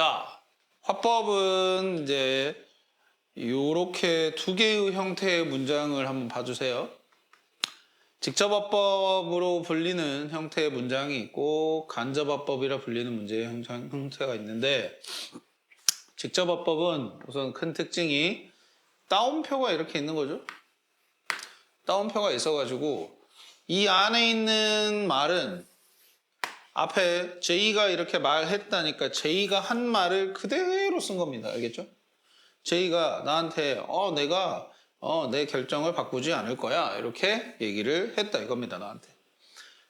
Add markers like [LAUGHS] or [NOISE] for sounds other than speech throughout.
자, 화법은 이제 요렇게 두 개의 형태의 문장을 한번 봐주세요. 직접화법으로 불리는 형태의 문장이 있고 간접화법이라 불리는 문제의 형태가 있는데 직접화법은 우선 큰 특징이 따옴표가 이렇게 있는 거죠. 따옴표가 있어가지고 이 안에 있는 말은 앞에 제이가 이렇게 말했다니까 제이가 한 말을 그대로 쓴 겁니다. 알겠죠? 제이가 나한테 어 내가 어 내 결정을 바꾸지 않을 거야 이렇게 얘기를 했다 이겁니다 나한테.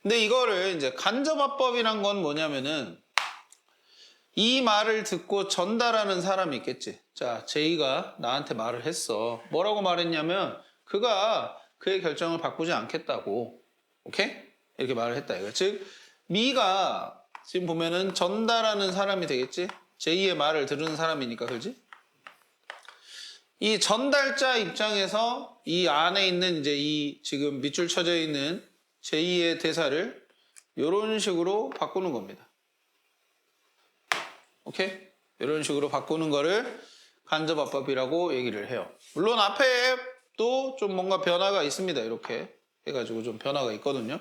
근데 이거를 이제 간접화법이란 건 뭐냐면은 이 말을 듣고 전달하는 사람이 있겠지. 자, 제이가 나한테 말을 했어. 뭐라고 말했냐면 그가 그의 결정을 바꾸지 않겠다고. 오케이? 이렇게 말을 했다 이거. 즉 미가 지금 보면은 전달하는 사람이 되겠지. 제이의 말을 들은 사람이니까 그지? 이 전달자 입장에서 이 안에 있는 이제 이 지금 밑줄 쳐져 있는 제2의 대사를 이런 식으로 바꾸는 겁니다. 오케이? 이런 식으로 바꾸는 거를 간접화법이라고 얘기를 해요. 물론 앞에 또 좀 뭔가 변화가 있습니다. 이렇게 해가지고 좀 변화가 있거든요.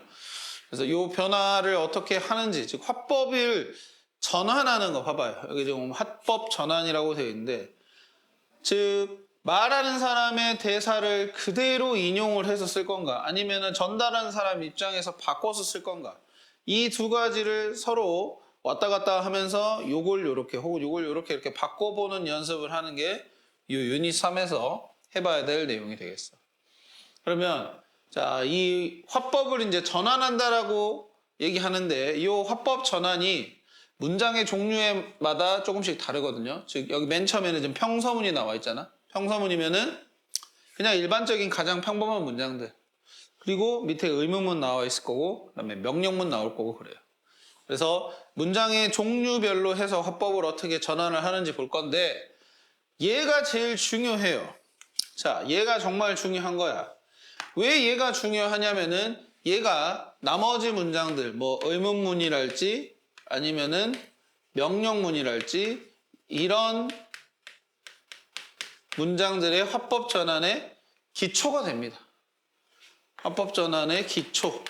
그래서 이 변화를 어떻게 하는지, 즉 화법을 전환하는 거 봐봐요. 여기 지금 화법 전환이라고 되어 있는데, 즉 말하는 사람의 대사를 그대로 인용을 해서 쓸 건가 아니면은 전달하는 사람 입장에서 바꿔서 쓸 건가 이 두 가지를 서로 왔다 갔다 하면서 요걸 요렇게 혹은 요걸 요렇게 이렇게 바꿔보는 연습을 하는 게 이 유닛 3에서 해봐야 될 내용이 되겠어. 그러면 자 이 화법을 이제 전환한다라고 얘기하는데 이 화법 전환이 문장의 종류에 마다 조금씩 다르거든요. 즉 여기 맨 처음에는 지금 평서문이 나와 있잖아. 평서문이면은 그냥 일반적인 가장 평범한 문장들. 그리고 밑에 의문문 나와 있을 거고 그다음에 명령문 나올 거고 그래요. 그래서 문장의 종류별로 해서 화법을 어떻게 전환을 하는지 볼 건데 얘가 제일 중요해요. 자, 얘가 정말 중요한 거야. 왜 얘가 중요하냐면은 얘가 나머지 문장들 뭐 의문문이랄지 아니면은 명령문이랄지 이런 문장들의 화법 전환의 기초가 됩니다. 화법 전환의 기초.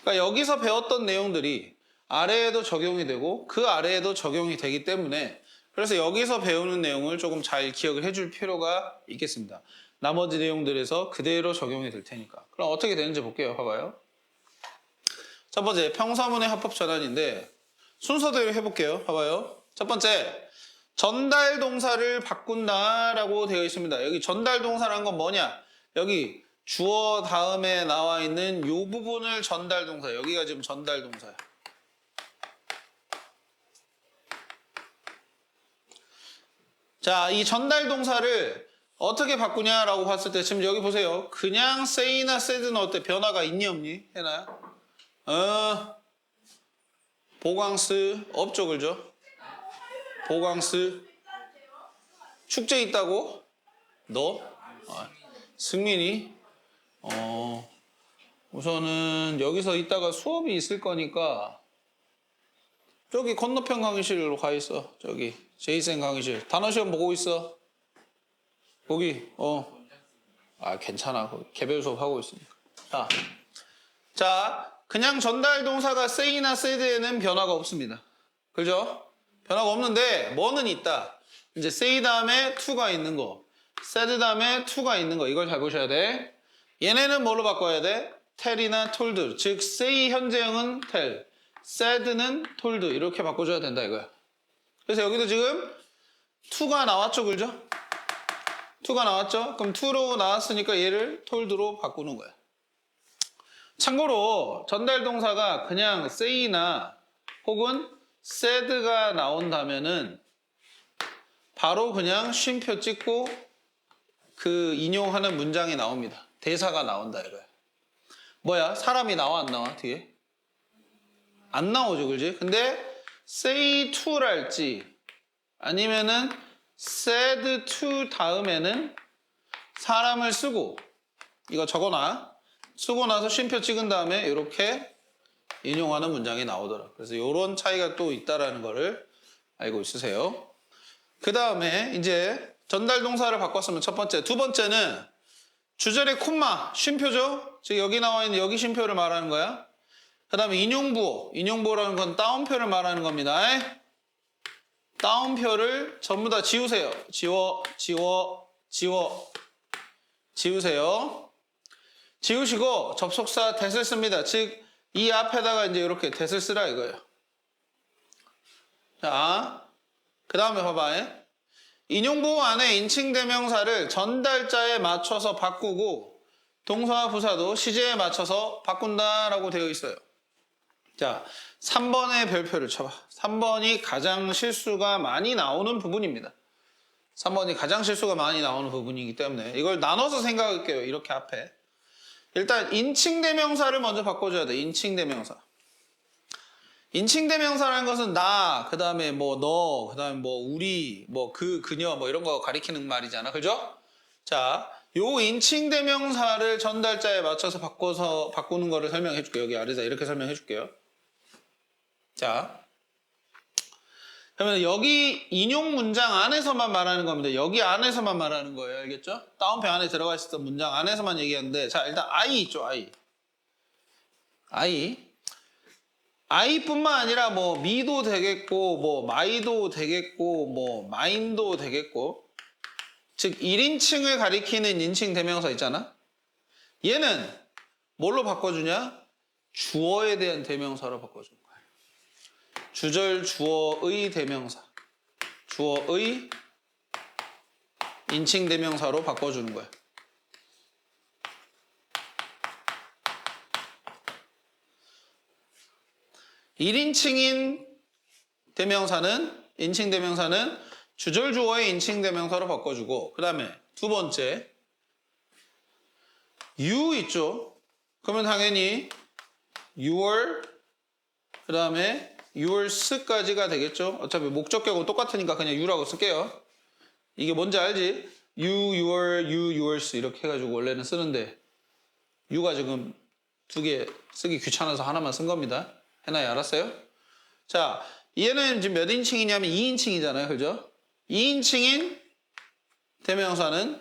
그러니까 여기서 배웠던 내용들이 아래에도 적용이 되고 그 아래에도 적용이 되기 때문에 그래서 여기서 배우는 내용을 조금 잘 기억을 해줄 필요가 있겠습니다. 나머지 내용들에서 그대로 적용이 될 테니까. 그럼 어떻게 되는지 볼게요. 봐봐요. 첫 번째 평사문의 합법 전환인데 순서대로 해볼게요. 봐봐요. 첫 번째 전달 동사를 바꾼다라고 되어 있습니다. 여기 전달 동사란 건 뭐냐? 여기 주어 다음에 나와 있는 요 부분을 전달 동사. 여기가 지금 전달 동사야. 자, 이 전달 동사를 어떻게 바꾸냐라고 봤을 때 지금 여기 보세요. 그냥 say나 said는 어때? 변화가 있니 없니? 해나요? 어, 보광스 없죠, 그죠? 보광스 축제 있다고? 너? 아, 승민이? 어, 우선은 여기서 있다가 수업이 있을 거니까 저기 건너편 강의실로 가 있어. 저기 제이센 강의실. 단어 시험 보고 있어. 거기 어. 아 괜찮아. 개별 수업 하고 있으니까. 자, 자 그냥 전달 동사가 say나 said에는 변화가 없습니다. 그죠? 변화가 없는데 뭐는 있다. 이제 say 다음에 to가 있는 거, said 다음에 to가 있는 거 이걸 잘 보셔야 돼. 얘네는 뭘로 바꿔야 돼? tell이나 told. 즉 say 현재형은 tell, said는 told 이렇게 바꿔줘야 된다 이거야. 그래서 여기도 지금 to가 나왔죠, 그죠? to가 나왔죠? 그럼 to로 나왔으니까 얘를 told로 바꾸는 거야. 참고로 전달 동사가 그냥 say나 혹은 said가 나온다면은 바로 그냥 쉼표 찍고 그 인용하는 문장이 나옵니다. 대사가 나온다 이거야. 뭐야? 사람이 나와 안 나와 뒤에? 안 나오죠, 그지? 근데 say to랄지 아니면은 said to 다음에는 사람을 쓰고 이거 적어놔. 쓰고 나서 쉼표 찍은 다음에 이렇게 인용하는 문장이 나오더라. 그래서 이런 차이가 또 있다라는 거를 알고 있으세요. 그 다음에 이제 전달 동사를 바꿨으면 첫 번째, 두 번째는 주절의 콤마 쉼표죠. 즉 여기 나와 있는 여기 쉼표를 말하는 거야. 그 다음에 인용부호, 인용부호라는 건 따옴표를 말하는 겁니다. 따옴표를 전부 다 지우세요. 지워, 지워, 지워, 지우세요. 지우시고 접속사 대을 씁니다. 즉, 이 앞에다가 이제 이렇게 대을 쓰라 이거예요. 자, 그 다음에 봐봐. 인용부호 안에 인칭 대명사를 전달자에 맞춰서 바꾸고 동사와 부사도 시제에 맞춰서 바꾼다라고 되어 있어요. 자, 3번의 별표를 쳐봐. 3번이 가장 실수가 많이 나오는 부분입니다. 3번이 가장 실수가 많이 나오는 부분이기 때문에 이걸 나눠서 생각할게요. 이렇게 앞에. 일단 인칭 대명사를 먼저 바꿔줘야 돼. 인칭 대명사. 인칭 대명사라는 것은 나, 그 다음에 뭐 너, 그 다음에 뭐 우리, 뭐 그, 그녀, 뭐 이런 거 가리키는 말이잖아. 그죠? 자, 요 인칭 대명사를 전달자에 맞춰서 바꿔서 바꾸는 거를 설명해 줄게요. 여기 아래다 이렇게 설명해 줄게요. 자. 그러면 여기 인용 문장 안에서만 말하는 겁니다. 여기 안에서만 말하는 거예요. 알겠죠? 다운표 안에 들어가 있었던 문장 안에서만 얘기하는데 자, 일단 I 있죠. I. I. I뿐만 아니라 뭐 미도 되겠고 뭐 마이도 되겠고 뭐 마인도 되겠고 즉 1인칭을 가리키는 인칭 대명사 있잖아. 얘는 뭘로 바꿔주냐? 주어에 대한 대명사로 바꿔주는. 주절 주어의 대명사. 주어의 인칭 대명사로 바꿔주는 거야. 일인칭인 대명사는 인칭 대명사는 주절 주어의 인칭 대명사로 바꿔주고 그 다음에 두 번째 you 있죠. 그러면 당연히 your 그 다음에 yours까지가 되겠죠. 어차피 목적격은 똑같으니까 그냥 you라고 쓸게요. 이게 뭔지 알지? you, your, you, yours 이렇게 해가지고 원래는 쓰는데 you가 지금 두 개 쓰기 귀찮아서 하나만 쓴 겁니다. 해나요? 알았어요? 자, 얘는 지금 몇 인칭이냐면 2인칭이잖아요. 그죠? 2인칭인 대명사는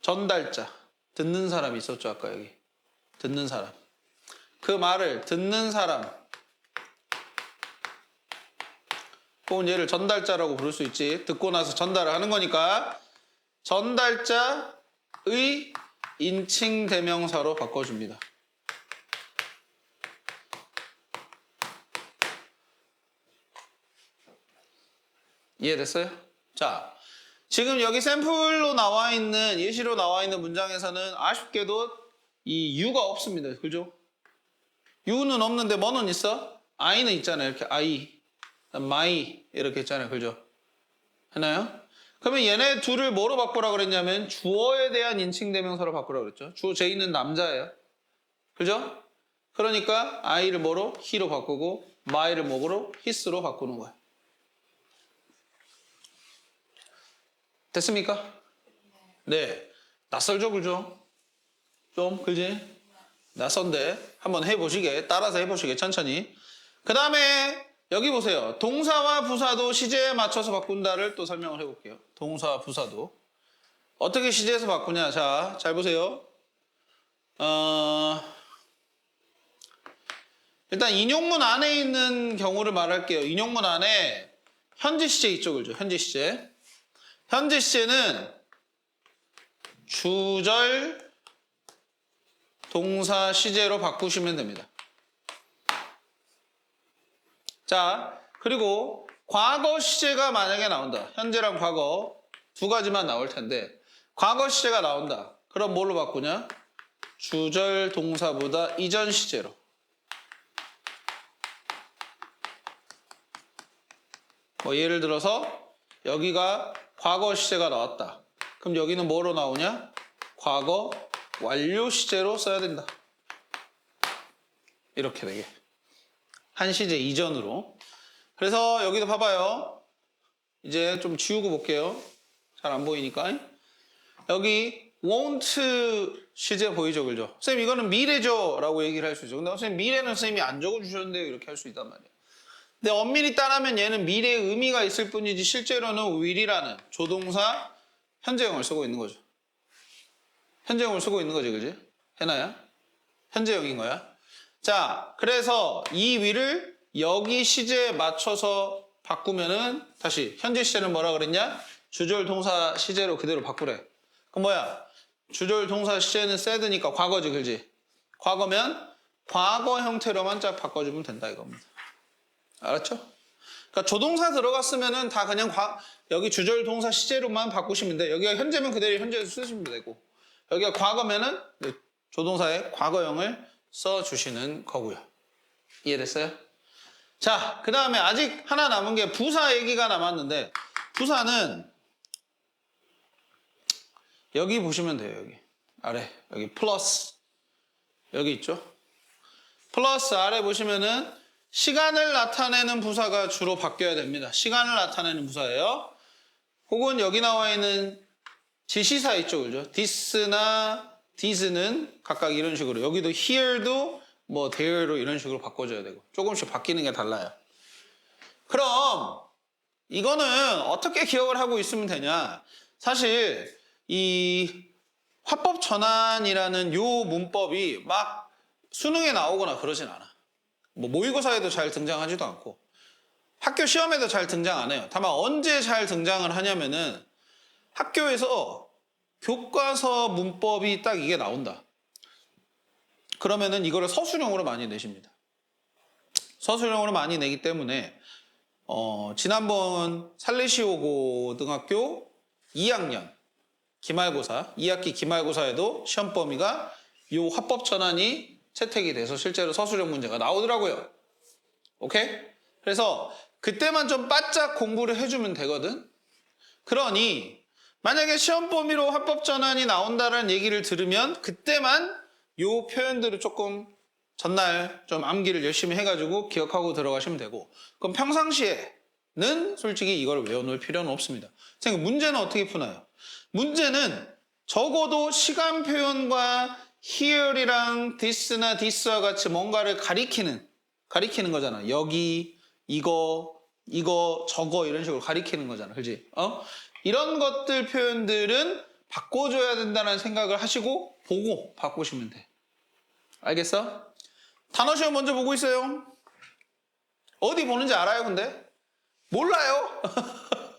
전달자, 듣는 사람이 있었죠. 아까 여기. 듣는 사람. 그 말을 듣는 사람. 혹은 얘를 전달자라고 부를 수 있지. 듣고 나서 전달을 하는 거니까 전달자의 인칭 대명사로 바꿔줍니다. 이해됐어요? 자, 지금 여기 샘플로 나와 있는 예시로 나와 있는 문장에서는 아쉽게도 이 유가 없습니다. 그죠? 유는 없는데 뭐는 있어? I는 있잖아요. 이렇게 I, my 이렇게 있잖아요. 그죠? 했나요? 그러면 얘네 둘을 뭐로 바꾸라 그랬냐면 주어에 대한 인칭 대명사로 바꾸라 그랬죠. 주어 J는 남자예요. 그죠? 그러니까 I를 뭐로? he로 바꾸고 my를 뭐로? his로 바꾸는 거야. 됐습니까? 네. 낯설죠, 그죠? 좀, 그지? 낯선데 한번 해보시게, 따라서 해보시게, 천천히. 그 다음에 여기 보세요. 동사와 부사도 시제에 맞춰서 바꾼다를 또 설명을 해볼게요. 동사와 부사도. 어떻게 시제에서 바꾸냐? 자, 잘 보세요. 어, 일단 인용문 안에 있는 경우를 말할게요. 인용문 안에 현재 시제 있죠, 그죠? 현재 시제. 현재 시제는 주절 동사 시제로 바꾸시면 됩니다. 자, 그리고 과거 시제가 만약에 나온다. 현재랑 과거 두 가지만 나올 텐데 과거 시제가 나온다. 그럼 뭘로 바꾸냐? 주절 동사보다 이전 시제로. 뭐 예를 들어서 여기가 과거 시제가 나왔다. 그럼 여기는 뭐로 나오냐? 과거 완료 시제로 써야 된다. 이렇게 되게. 한 시제 이전으로. 그래서 여기도 봐봐요. 이제 좀 지우고 볼게요. 잘 안 보이니까. 여기 won't 시제 보이죠, 그죠? 선생님 이거는 미래죠 라고 얘기를 할 수 있죠. 근데 선생님 미래는 선생님이 안 적어주셨는데요 이렇게 할 수 있단 말이에요. 근데 엄밀히 따르면 얘는 미래의 의미가 있을 뿐이지 실제로는 will이라는 조동사 현재형을 쓰고 있는 거죠. 현재형을 쓰고 있는 거지, 그지? 해나야? 현재형인 거야. 자, 그래서 이 will을 여기 시제에 맞춰서 바꾸면은 다시 현재 시제는 뭐라 그랬냐? 주절 동사 시제로 그대로 바꾸래. 그럼 뭐야? 주절 동사 시제는 said니까 과거지, 그지? 과거면 과거 형태로만 쫙 바꿔주면 된다 이겁니다. 알았죠? 그러니까 조동사 들어갔으면은 다 그냥 과- 여기 주절 동사 시제로만 바꾸시면 돼. 여기가 현재면 그대로 현재에서 쓰시면 되고 여기가 과거면은 네, 조동사의 과거형을 써주시는 거고요. 이해됐어요? 자, 그 다음에 아직 하나 남은 게 부사 얘기가 남았는데 부사는 여기 보시면 돼요. 여기 아래 여기 플러스 여기 있죠? 플러스 아래 보시면은 시간을 나타내는 부사가 주로 바뀌어야 됩니다. 시간을 나타내는 부사예요. 혹은 여기 나와 있는 지시사 있죠, 그죠? this나 this는 각각 이런 식으로 여기도 here도 뭐 there로 이런 식으로 바꿔줘야 되고 조금씩 바뀌는 게 달라요. 그럼 이거는 어떻게 기억을 하고 있으면 되냐? 사실 이 화법 전환이라는 요 문법이 막 수능에 나오거나 그러진 않아. 뭐 모의고사에도 잘 등장하지도 않고 학교 시험에도 잘 등장 안 해요. 다만 언제 잘 등장을 하냐면은 학교에서 교과서 문법이 딱 이게 나온다. 그러면은 이거를 서술형으로 많이 내십니다. 서술형으로 많이 내기 때문에 어, 지난번 살레시오 고등학교 2학년 기말고사 2학기 기말고사에도 시험 범위가 요 화법 전환이 채택이 돼서 실제로 서술형 문제가 나오더라고요. 오케이? 그래서 그때만 좀 바짝 공부를 해주면 되거든. 그러니 만약에 시험 범위로 화법 전환이 나온다는 얘기를 들으면 그때만 요 표현들을 조금 전날 좀 암기를 열심히 해가지고 기억하고 들어가시면 되고 그럼 평상시에는 솔직히 이걸 외워놓을 필요는 없습니다. 선생님 문제는 어떻게 푸나요? 문제는 적어도 시간 표현과 here이랑 this나 this와 같이 뭔가를 가리키는 가리키는 거잖아. 여기 이거 이거 저거 이런 식으로 가리키는 거잖아. 그지? 어? 이런 것들 표현들은 바꿔줘야 된다는 생각을 하시고 보고 바꾸시면 돼. 알겠어? 단어 시험 먼저 보고 있어요. 어디 보는지 알아요, 근데? 몰라요. [LAUGHS]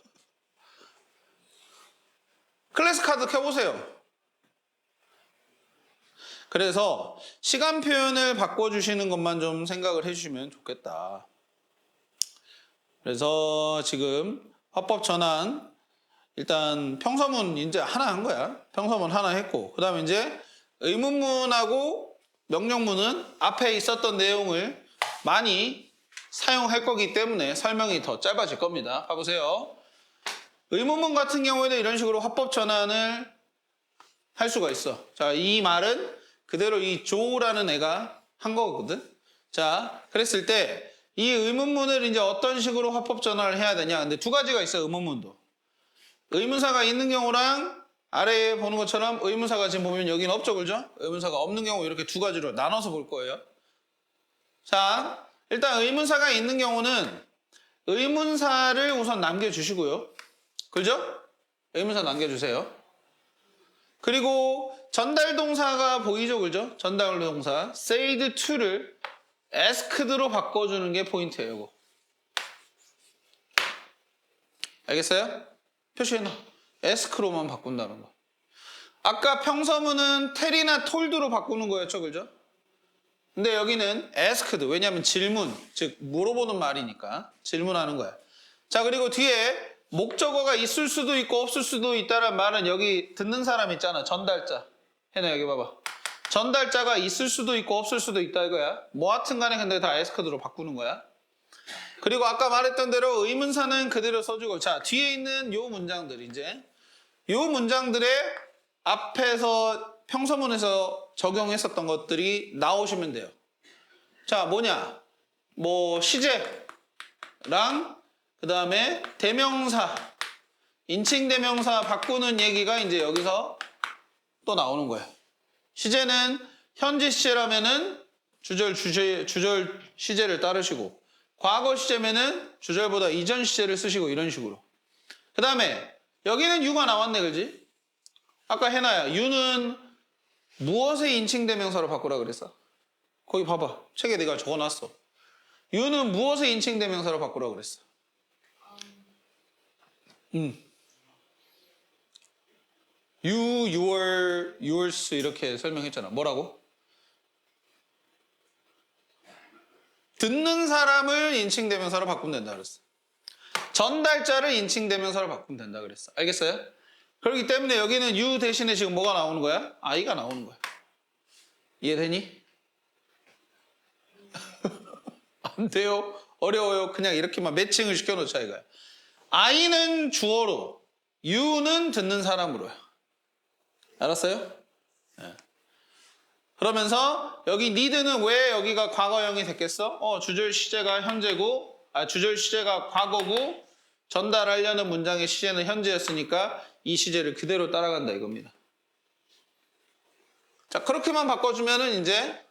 클래스 카드 켜보세요. 그래서 시간 표현을 바꿔주시는 것만 좀 생각을 해주시면 좋겠다. 그래서 지금 화법 전환 일단 평서문 이제 하나 한 거야. 평서문 하나 했고 그 다음에 이제 의문문하고 명령문은 앞에 있었던 내용을 많이 사용할 거기 때문에 설명이 더 짧아질 겁니다. 봐보세요. 의문문 같은 경우에는 이런 식으로 화법 전환을 할 수가 있어. 자, 이 말은 그대로 이 조라는 애가 한 거거든. 자, 그랬을 때 이 의문문을 이제 어떤 식으로 화법 전환을 해야 되냐. 근데 두 가지가 있어요, 의문문도. 의문사가 있는 경우랑 아래에 보는 것처럼 의문사가 지금 보면 여기는 없죠, 그죠? 의문사가 없는 경우 이렇게 두 가지로 나눠서 볼 거예요. 자, 일단 의문사가 있는 경우는 의문사를 우선 남겨주시고요. 그죠? 의문사 남겨주세요. 그리고 전달 동사가 보이죠, 그죠? 전달 동사 said to를 asked로 바꿔주는 게 포인트예요, 이거. 알겠어요? 표시해놔. ask로만 바꾼다는 거. 아까 평서문은 텔이나 톨드로 바꾸는 거였죠, 그죠? 근데 여기는 asked. 왜냐하면 질문, 즉 물어보는 말이니까 질문하는 거야. 자, 그리고 뒤에 목적어가 있을 수도 있고 없을 수도 있다는 말은 여기 듣는 사람 있잖아. 전달자. 해나 여기 봐봐. 전달자가 있을 수도 있고 없을 수도 있다 이거야. 뭐 하여튼 간에 근데 다 에스크드로 바꾸는 거야. 그리고 아까 말했던 대로 의문사는 그대로 써주고 자 뒤에 있는 요 문장들 이제 요 문장들의 앞에서 평서문에서 적용했었던 것들이 나오시면 돼요. 자 뭐냐 뭐 시제랑 그 다음에 대명사 인칭 대명사 바꾸는 얘기가 이제 여기서 또 나오는 거예요. 시제는 현재 시제라면은 주절 주제 주절 시제를 따르시고 과거 시제면은 주절보다 이전 시제를 쓰시고 이런 식으로. 그 다음에 여기는 유가 나왔네, 그지? 아까 해놔야 유는 무엇의 인칭 대명사로 바꾸라 그랬어? 거기 봐봐. 책에 내가 적어놨어. 유는 무엇의 인칭 대명사로 바꾸라 그랬어? 음. you, your, yours 이렇게 설명했잖아. 뭐라고? 듣는 사람을 인칭 대명사로 바꾸면 된다 그랬어. 전달자를 인칭 대명사로 바꾸면 된다 그랬어. 알겠어요? 그렇기 때문에 여기는 you 대신에 지금 뭐가 나오는 거야? 아이가 나오는 거야. 이해되니? [LAUGHS] 안 돼요. 어려워요. 그냥 이렇게만 매칭을 시켜놓자 이거야. 아이는 주어로, you는 듣는 사람으로요. 알았어요? 예. 그러면서 여기 need는 왜 여기가 과거형이 됐겠어? 어, 주절 시제가 현재고, 아, 주절 시제가 과거고, 전달하려는 문장의 시제는 현재였으니까 이 시제를 그대로 따라간다 이겁니다. 자, 그렇게만 바꿔주면은 이제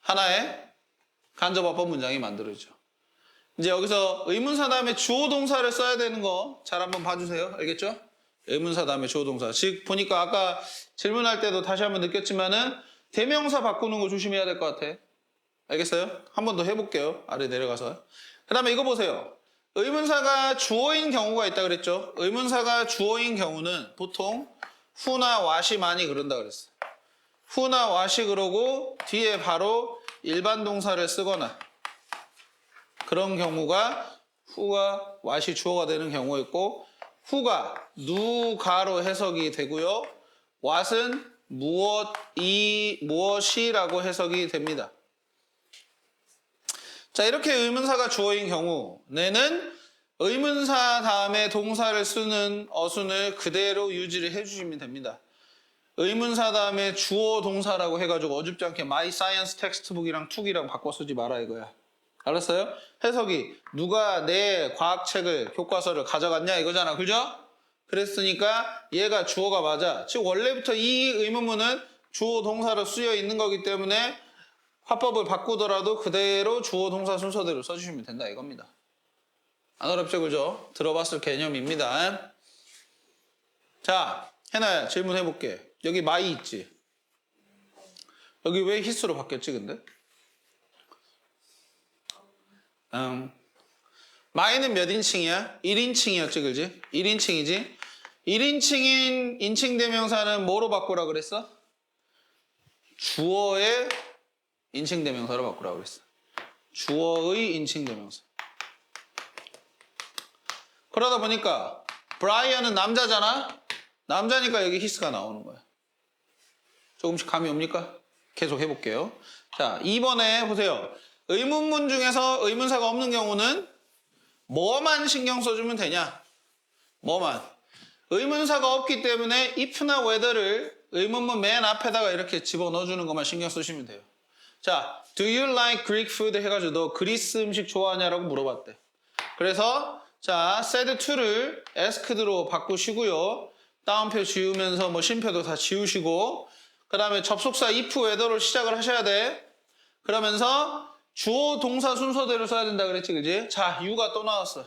하나의 간접어법 문장이 만들어지죠. 이제 여기서 의문사 다음에 주어 동사를 써야 되는 거 잘 한번 봐주세요. 알겠죠? 의문사 다음에 주어 동사. 즉 보니까 아까 질문할 때도 다시 한번 느꼈지만은 대명사 바꾸는 거 조심해야 될 것 같아. 알겠어요? 한 번 더 해볼게요. 아래 내려가서. 그 다음에 이거 보세요. 의문사가 주어인 경우가 있다 그랬죠? 의문사가 주어인 경우는 보통 후나 와시 많이 그런다 그랬어. 후나 와시 그러고 뒤에 바로 일반 동사를 쓰거나 그런 경우가 후와 와시 주어가 되는 경우가 있고 후가 누가로 해석이 되고요. 왓은 무엇 이 무엇이라고 해석이 됩니다. 자 이렇게 의문사가 주어인 경우 내는 의문사 다음에 동사를 쓰는 어순을 그대로 유지를 해주시면 됩니다. 의문사 다음에 주어 동사라고 해가지고 어줍지 않게 마이 사이언스 텍스트북이랑 툭이랑 바꿔 쓰지 마라 이거야. 알았어요? 해석이 누가 내 과학책을 교과서를 가져갔냐 이거잖아. 그죠? 그랬으니까 얘가 주어가 맞아. 즉 원래부터 이 의문문은 주어 동사로 쓰여 있는 거기 때문에 화법을 바꾸더라도 그대로 주어 동사 순서대로 써주시면 된다 이겁니다. 안 어렵죠, 그죠? 들어봤을 개념입니다. 자, 해나야 질문해 볼게. 여기 마이 있지? 여기 왜 히스로 바뀌었지, 근데? 음, 마이는 몇 인칭이야? 1인칭이었지, 그지? 1인칭이지? 1인칭인 인칭 대명사는 뭐로 바꾸라 그랬어? 주어의 인칭 대명사로 바꾸라 그랬어. 주어의 인칭 대명사. 그러다 보니까 브라이언은 남자잖아. 남자니까 여기 히스가 나오는 거야. 조금씩 감이 옵니까? 계속 해볼게요. 자, 2번에 보세요. 의문문 중에서 의문사가 없는 경우는 뭐만 신경 써주면 되냐? 뭐만. 의문사가 없기 때문에 if나 whether를 의문문 맨 앞에다가 이렇게 집어넣어주는 것만 신경 쓰시면 돼요. 자, do you like Greek food 해가지고 너 그리스 음식 좋아하냐라고 물어봤대. 그래서 자, said to를 asked로 바꾸시고요. 다운표 지우면서 뭐 쉼표도 다 지우시고 그 다음에 접속사 if whether로 시작을 하셔야 돼. 그러면서 주어 동사 순서대로 써야 된다 그랬지 그지? 자, you가 또 나왔어.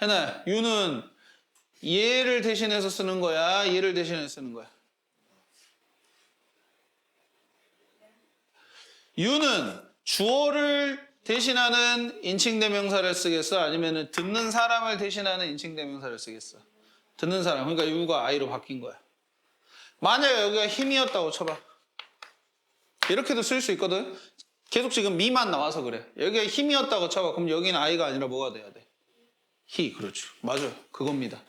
해나, you는 얘를 대신해서 쓰는 거야? 얘를 대신해서 쓰는 거야? you는 주어를 대신하는 인칭대명사를 쓰겠어? 아니면 듣는 사람을 대신하는 인칭대명사를 쓰겠어? 듣는 사람. 그러니까 you가 I로 바뀐 거야. 만약에 여기가 힘이었다고 쳐봐. 이렇게도 쓸 수 있거든. 계속 지금 미만 나와서 그래. 여기가 힘이었다고 쳐봐. 그럼 여기는 I가 아니라 뭐가 돼야 돼? 히. 그렇죠. 맞아요. 그겁니다.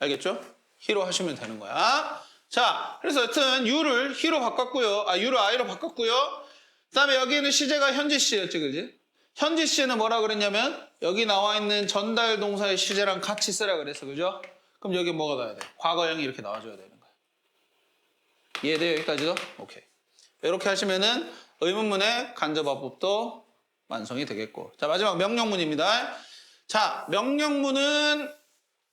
알겠죠? 히로 하시면 되는 거야. 자, 그래서 여튼 you를 히로 바꿨고요. 아, you를 I로 바꿨고요. 그 다음에 여기는 시제가 현재 시제였지, 그지? 현재 시제는 뭐라 그랬냐면 여기 나와 있는 전달 동사의 시제랑 같이 쓰라 그랬어, 그죠? 그럼 여기 뭐가 나와야 돼? 과거형이 이렇게 나와줘야 되는 거야. 이해돼요, 여기까지도? 오케이. 이렇게 하시면은 의문문의 간접어법도 완성이 되겠고. 자, 마지막 명령문입니다. 자, 명령문은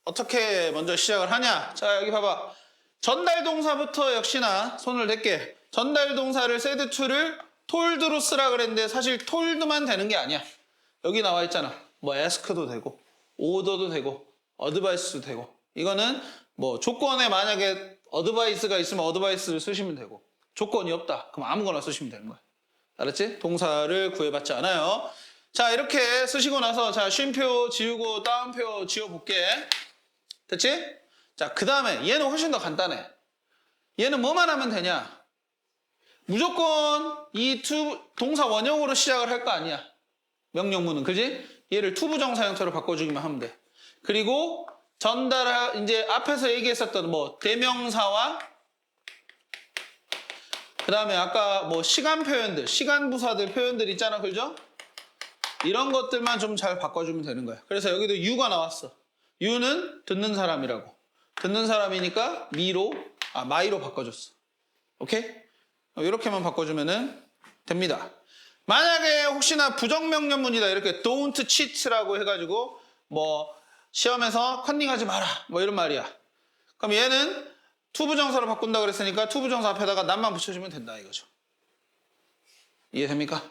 어떻게 먼저 시작을 하냐? 자, 여기 봐봐. 전달 동사부터 역시나 손을 댈게. 전달 동사를 said to를 told로 쓰라 그랬는데 사실 told만 되는 게 아니야. 여기 나와 있잖아. 뭐 ask도 되고 order도 되고 advice도 되고 이거는 뭐 조건에 만약에 advice가 있으면 advice를 쓰시면 되고 조건이 없다. 그럼 아무거나 쓰시면 되는 거야. 알았지? 동사를 구해받지 않아요. 자 이렇게 쓰시고 나서 자 쉼표 지우고 다운표 지워볼게. 됐지? 자 그 다음에 얘는 훨씬 더 간단해. 얘는 뭐만 하면 되냐? 무조건 이 투, 동사 원형으로 시작을 할 거 아니야. 명령문은 그지? 얘를 투부정사 형태로 바꿔주기만 하면 돼. 그리고 전달 이제 앞에서 얘기했었던 뭐 대명사와 그 다음에 아까 뭐 시간 표현들, 시간 부사들 표현들 있잖아, 그죠? 이런 것들만 좀 잘 바꿔주면 되는 거야. 그래서 여기도 유가 나왔어. 유는 듣는 사람이라고. 듣는 사람이니까 미로, 아 마이로 바꿔줬어. 오케이? 이렇게만 바꿔주면은 됩니다. 만약에 혹시나 부정명령문이다 이렇게 don't cheat라고 해가지고 뭐 시험에서 컨닝하지 마라 뭐 이런 말이야. 그럼 얘는 투부 정사로 바꾼다 그랬으니까 투부 정사 앞에다가 난만 붙여주면 된다 이거죠. 이해됩니까?